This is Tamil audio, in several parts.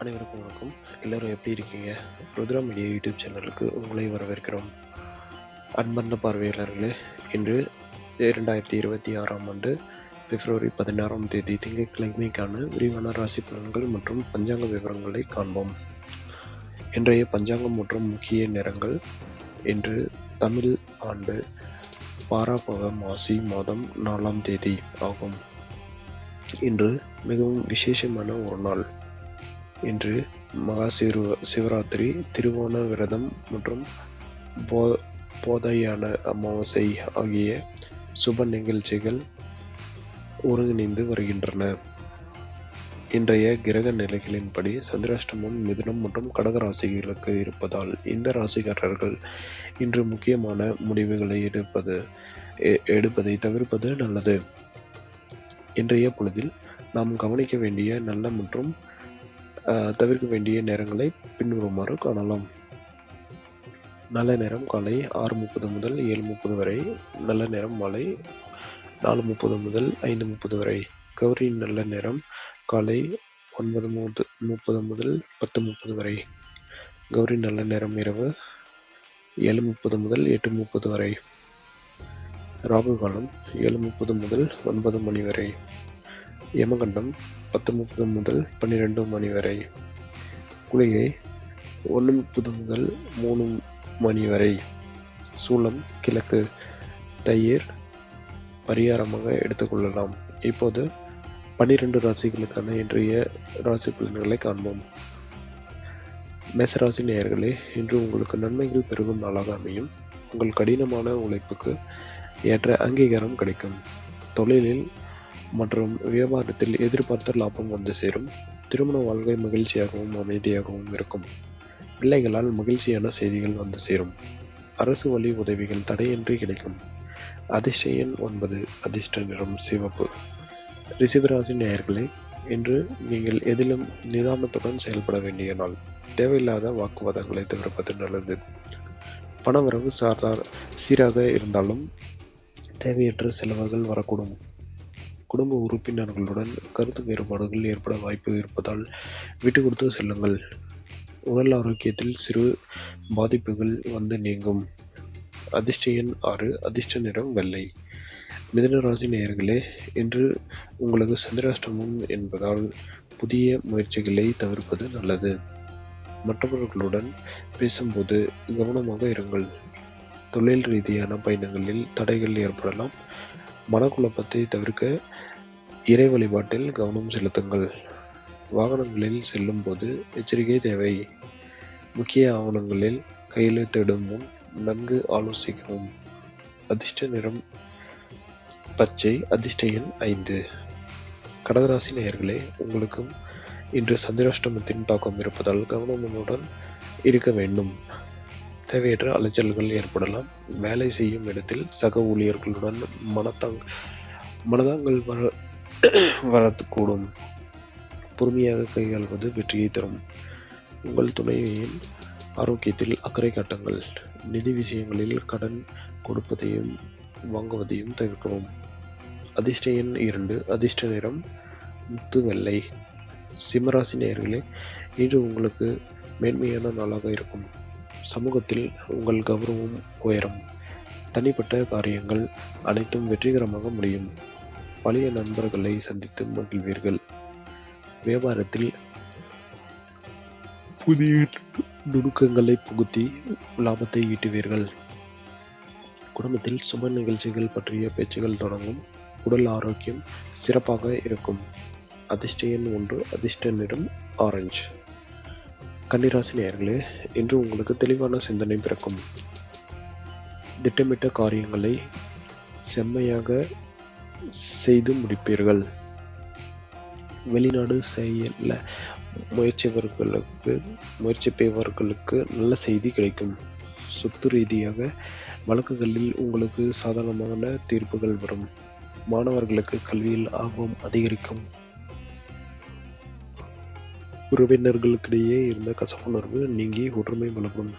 அனைவருக்கும் வணக்கம். எல்லோரும் எப்படி இருக்கீங்க? ருத்ரா மீடியா யூடியூப் சேனலுக்கு உங்களை வரவேற்கிறோம். அன்பந்த பார்வையாளர்களே இன்று இரண்டாயிரத்தி இருபத்தி ஆறாம் ஆண்டு பிப்ரவரி பதினாறாம் தேதி திங்கட்கிழமைக்கான விரிவான ராசி பலன்கள் மற்றும் பஞ்சாங்க விவரங்களை காண்போம். இன்றைய பஞ்சாங்கம் மற்றும் முக்கிய நேரங்கள் இன்று தமிழ் ஆண்டு பாராபக மாசி மாதம் நாலாம் தேதி ஆகும். இன்று மிகவும் விசேஷமான ஒரு நாள். இன்று மகா சிறு சிவராத்திரி திருவோண விரதம் மற்றும் போ போதையான அமாவாசை ஆகிய சுப நிகழ்ச்சிகள் ஒருங்கிணைந்து வருகின்றன. இன்றைய கிரக நிலைகளின்படி சந்திராஷ்டமம் மிதுனம் மற்றும் கடக ராசிகளுக்கு இருப்பதால் இந்த ராசிக்காரர்கள் இன்று முக்கியமான முடிவுகளை எடுப்பது எ- எடுப்பதை தவிர்ப்பது நல்லது. இன்றைய பொழுதில் நாம் கவனிக்க வேண்டிய நல்ல மற்றும் தவிர்க்க வேண்டிய நேரங்களை பின்வருமாறு காணலாம். நல்ல நேரம் காலை ஆறு முப்பது முதல் ஏழு முப்பது வரை நல்ல நேரம் மாலை நாலு முப்பது முதல் ஐந்து முப்பது வரை. கௌரியின் நல்ல நேரம் காலை ஒன்பது முப்பது முப்பது முதல் பத்து முப்பது வரை. கௌரி நல்ல நேரம் இரவு ஏழு முப்பது முதல் எட்டு முப்பது வரை. ராகு காலம் ஏழு முப்பது முதல் ஒன்பது மணி வரை. யமகண்டம் பத்து முப்பது முதல் பன்னிரெண்டு மணி வரை. குளிகை ஒன்று முப்பது முதல் மூணு மணி வரை. சூளம் கிழக்கு தயிர் பரிகாரமாக எடுத்துக்கொள்ளலாம் இப்போது பன்னிரெண்டு ராசிகளுக்கான இன்றைய ராசி பலன்களை காண்போம். மேசராசி நேயர்களே இன்று உங்களுக்கு நன்மைகள் பெருகும் நாளாக அமையும். உங்கள் கடினமான உழைப்புக்கு ஏற்ற அங்கீகாரம் கிடைக்கும். தொழிலில் மற்றும் வியாபாரத்தில் எதிர்பார்த்த லாபம் வந்து சேரும். திருமண வாழ்க்கை மகிழ்ச்சியாகவும் அமைதியாகவும் இருக்கும். பிள்ளைகளால் மகிழ்ச்சியான செய்திகள் வந்து சேரும். அரசு வழி உதவிகள் தடையின்றி கிடைக்கும். அதிர்ஷ்ட எண் ஒன்பது அதிர்ஷ்ட நிறம் சிவப்பு. ரிசிவராசி நேயர்களே இன்று நீங்கள் எதிலும் நிதானத்துடன் செயல்பட வேண்டிய நாள். தேவையில்லாத வாக்குவாதங்களை தவிர்ப்பது நல்லது. பணவரவு சார்ந்தார் சீராக இருந்தாலும் தேவையற்ற செலவுகள் வரக்கூடும். குடும்ப உறுப்பினர்களுடன் கருத்து வேறுபாடுகள் ஏற்பட வாய்ப்பு இருப்பதால் விட்டு கொடுத்து செல்லுங்கள். உடல் ஆரோக்கியத்தில் சிறு பாதிப்புகள் வந்து நீங்கும். அதிர்ஷ்ட எண் ஆறு அதிர்ஷ்ட நிறம் வெள்ளை. மிதனராசி நேயர்களே இன்று உங்களுக்கு சந்திராஷ்டமம் என்பதால் புதிய முயற்சிகளை தவிர்ப்பது நல்லது. மற்றவர்களுடன் பேசும்போது கவனமாக இருங்கள். தொழில் ரீதியான பயணங்களில் தடைகள் ஏற்படலாம். மனக்குழப்பத்தை தவிர்க்க இறை வழிபாட்டில் கவனம் செலுத்துங்கள். வாகனங்களில் செல்லும்போது எச்சரிக்கை தேவை. முக்கிய ஆவணங்களில் கையெழுத்திடும் முன் நன்கு ஆலோசிக்கவும். அதிர்ஷ்ட நிறம் பச்சை அதிர்ஷ்ட எண் ஐந்து. கடகராசி நேயர்களே உங்களுக்கும் இன்று சந்திராஷ்டமத்தின் தாக்கம் இருப்பதால் கவனமுடன் இருக்க வேண்டும். தேவையற்ற அலைச்சல்கள் ஏற்படலாம். வேலை செய்யும் இடத்தில் சக ஊழியர்களுடன் மனத்தாங் மனதாங்கள் வர வரக்கூடும். பொறுமையாக கையாள்வது வெற்றியை தரும். உங்கள் துணையின் ஆரோக்கியத்தில் அக்கறை காட்டுங்கள். நிதி விஷயங்களில் கடன் கொடுப்பதையும் வாங்குவதையும் தவிர்க்கவும். அதிர்ஷ்ட எண் இரண்டு அதிர்ஷ்ட நிறம் முத்து வெள்ளை சிம்மராசி நேர்களே இன்று உங்களுக்கு மேன்மையான நாளாக இருக்கும். சமூகத்தில் உங்கள் கௌரவம் உயரும். தனிப்பட்ட காரியங்கள் அனைத்தும் வெற்றிகரமாக முடியும். பழைய நண்பர்களை சந்தித்து மகிழ்வீர்கள். வியாபாரத்தில் புதிய நுணுக்கங்களை புகுத்தி லாபத்தை ஈட்டுவீர்கள். குடும்பத்தில் சுப நிகழ்ச்சிகள் பற்றிய பேச்சுகள் தொடங்கும். உடல் ஆரோக்கியம் சிறப்பாக இருக்கும். அதிர்ஷ்ட எண் ஒன்று அதிர்ஷ்ட நிறம் ஆரஞ்சு. கன்னிராசி நேயர்களே இன்று உங்களுக்கு தெளிவான சிந்தனை பிறக்கும். திட்டமிட்ட காரியங்களை செம்மையாக செய்து முடிப்பீர்கள். வெளிநாடு செய்யல. முயற்சியவர்களுக்கு முயற்சிப்பவர்களுக்கு நல்ல செய்தி கிடைக்கும். சொத்து ரீதியாக வழக்குகளில் உங்களுக்கு சாதாரணமான தீர்ப்புகள் வரும். மாணவர்களுக்கு கல்வியில் ஆர்வம் அதிகரிக்கும். உறவினர்களுக்கிடையே இருந்த கசப்புணர்வு நீங்கி ஒற்றுமை வளரும்.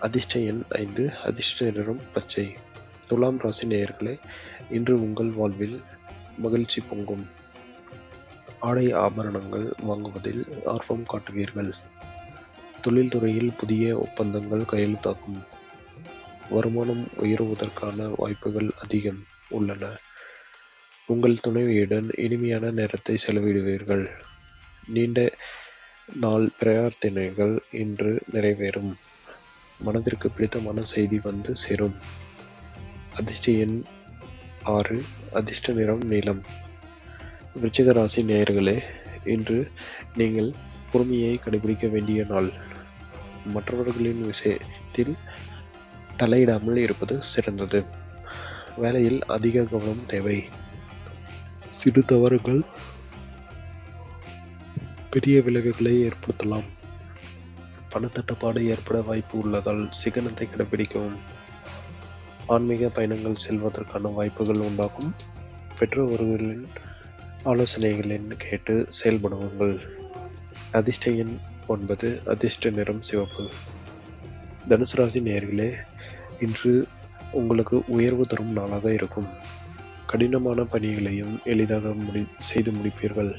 அதிர்ஷ்ட எண் ஐந்து அதிர்ஷ்ட நிறம் பச்சை. துலாம் ராசி நேயர்களே இன்று உங்கள் வாழ்வில் மகிழ்ச்சி பொங்கும். ஆடை ஆபரணங்கள் வாங்குவதில் ஆர்வம் காட்டுவீர்கள். தொழில்துறையில் புதிய ஒப்பந்தங்கள் கையெழுத்தாகும். வருமானம் உயருவதற்கான வாய்ப்புகள் அதிகம் உள்ளன. உங்கள் துணைவியுடன் இனிமையான நேரத்தை செலவிடுவீர்கள். நீண்ட நாள் பிரார்த்தனைகள் இன்று நிறைவேறும். மனதிற்கு பிடித்தமான செய்தி வந்து சேரும். அதிர்ஷ்ட எண் ஆறு அதிர்ஷ்ட நிறம் நீளம் விருச்சிக ராசி நேயர்களே இன்று நீங்கள் பொறுமையை கடைபிடிக்க வேண்டிய நாள். மற்றவர்களின் விஷயத்தில் தலையிடாமல் இருப்பது சிறந்தது. வேலையில் அதிக கவனம் தேவை. சிறு தவறுகள் பெரிய விளைவுகளை ஏற்படுத்தலாம். பணத்தட்டுப்பாடு ஏற்பட வாய்ப்பு உள்ளதால் சிக்கனத்தை கடைபிடிக்கவும். ஆன்மீக பயணங்கள் செல்வதற்கான வாய்ப்புகள் உண்டாகும். பெற்றோர்களின் ஆலோசனைகளின் கேட்டு செயல்படுவார்கள். அதிர்ஷ்ட எண் ஒன்பது அதிர்ஷ்ட நிறம் சிவப்பு. தனுசு ராசி நேர்களே இன்று உங்களுக்கு உயர்வு தரும் நாளாக இருக்கும். கடினமான பணிகளையும் எளிதாக முடி செய்து முடிப்பீர்கள்.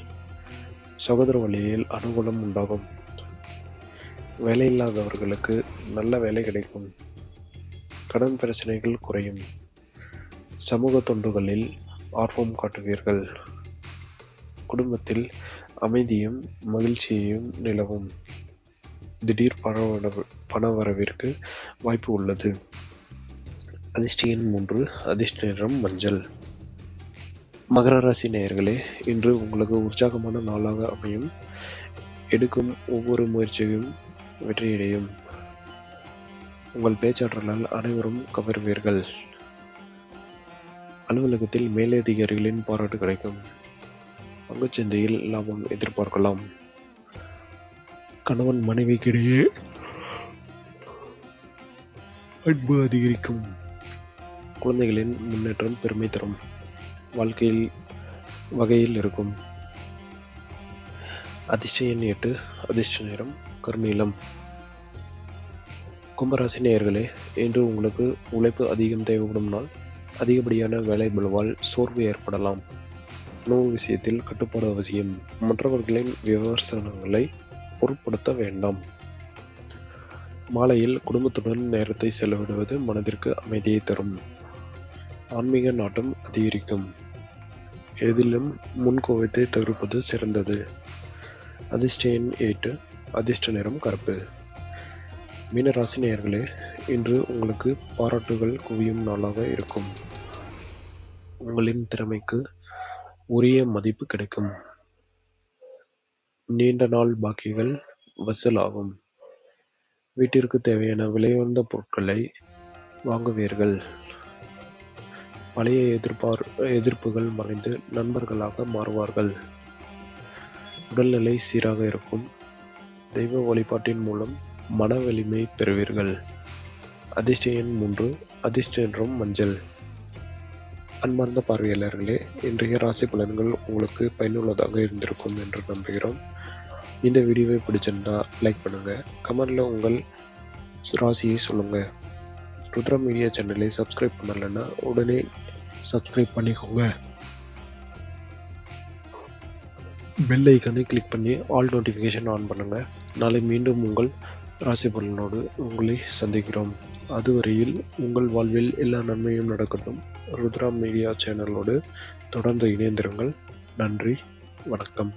சகோதர வழியில் அனுகூலம் உண்டாகும். வேலையில்லாதவர்களுக்கு நல்ல வேலை கிடைக்கும். கடன் பிரச்சனைகள் குறையும். சமூக தொண்டுகளில் ஆர்வம் காட்டுவீர்கள். குடும்பத்தில் அமைதியும் மகிழ்ச்சியையும் நிலவும். திடீர் பண பணவரவிற்கு வாய்ப்பு உள்ளது. அதிர்ஷ்ட எண் மூன்று அதிர்ஷ்ட நிறம் மஞ்சள். மகர ராசி நேயர்களே இன்று உங்களுக்கு உற்சாகமான நாளாக அமையும். எடுக்கும் ஒவ்வொரு முயற்சியும் வெற்றியடையும். உங்கள் பேச்சாற்றலால் அனைவரும் கவர்வீர்கள். அலுவலகத்தில் மேலதிகாரிகளின் பாராட்டு கிடைக்கும். பங்குச்சந்தையில் லாபம் எதிர்பார்க்கலாம். கணவன் மனைவிக்கிடையே அன்பு அதிகரிக்கும். குழந்தைகளின் முன்னேற்றம் பெருமை தரும். வாழ்க்கையில் வகையில் இருக்கும். அதிர்ஷ்ட எண் எட்டு அதிர்ஷ்ட நேரம் கருநீளம் கும்பராசி நேயர்களே இன்று உங்களுக்கு உழைப்பு அதிகம் தேவைப்படும் நாள் அதிகப்படியான வேலை பலுவால் சோர்வு ஏற்படலாம். உணவு விஷயத்தில் கட்டுப்பாடு அவசியம். மற்றவர்களின் விமர்சனங்களை பொருட்படுத்த வேண்டாம். மாலையில் குடும்பத்துடன் நேரத்தை செலவிடுவது மனதிற்கு அமைதியை தரும். ஆன்மீக நாட்டம் அதிகரிக்கும். எதிலும் முன்கோவத்தை தவிர்ப்பது சிறந்தது. அதிர்ஷ்ட எண் எட்டு அதிர்ஷ்ட நிறம் கருப்பு. மீனராசி நேயர்களே இன்று உங்களுக்கு பாராட்டுகள் குவியும் நாளாக இருக்கும். உங்களின் திறமைக்கு உரிய மதிப்பு கிடைக்கும். நீண்ட நாள் பாக்கிகள் வசூலாகும். வீட்டிற்கு தேவையான விலையுயர்ந்த பொருட்களை வாங்குவீர்கள். பழைய எதிர்பார் எதிர்ப்புகள் மறைந்து நண்பர்களாக மாறுவார்கள். உடல்நிலை சீராக இருக்கும். தெய்வ வழிபாட்டின் மூலம் மன வலிமை பெறுவீர்கள். அதிர்ஷ்ட எண் மூன்று அதிர்ஷ்ட என்றும் மஞ்சள். அன்பார்ந்த பார்வையாளர்களே இன்றைய ராசி பலன்கள் உங்களுக்கு பயனுள்ளதாக இருந்திருக்கும் என்று நம்புகிறோம். இந்த வீடியோவை பிடிச்சிருந்தா லைக் பண்ணுங்க. கமெண்ட்ல உங்கள் ராசியை சொல்லுங்க. ருத்ரா மீடியா சேனலை சப்ஸ்கிரைப் பண்ணலைன்னா உடனே சப்ஸ்கிரைப் பண்ணிக்கோங்க. பெல் ஐக்கனை கிளிக் பண்ணி ஆல் நோட்டிஃபிகேஷன் ஆன் பண்ணுங்கள் நாளை மீண்டும் உங்கள் ராசி பலனோடு உங்களை சந்திக்கிறோம். அதுவரையில் உங்கள் வாழ்வில் எல்லா நன்மையும் நடக்கட்டும். ருத்ரா மீடியா சேனலோடு தொடர்ந்து இணைந்திருங்கள். நன்றி. வணக்கம்.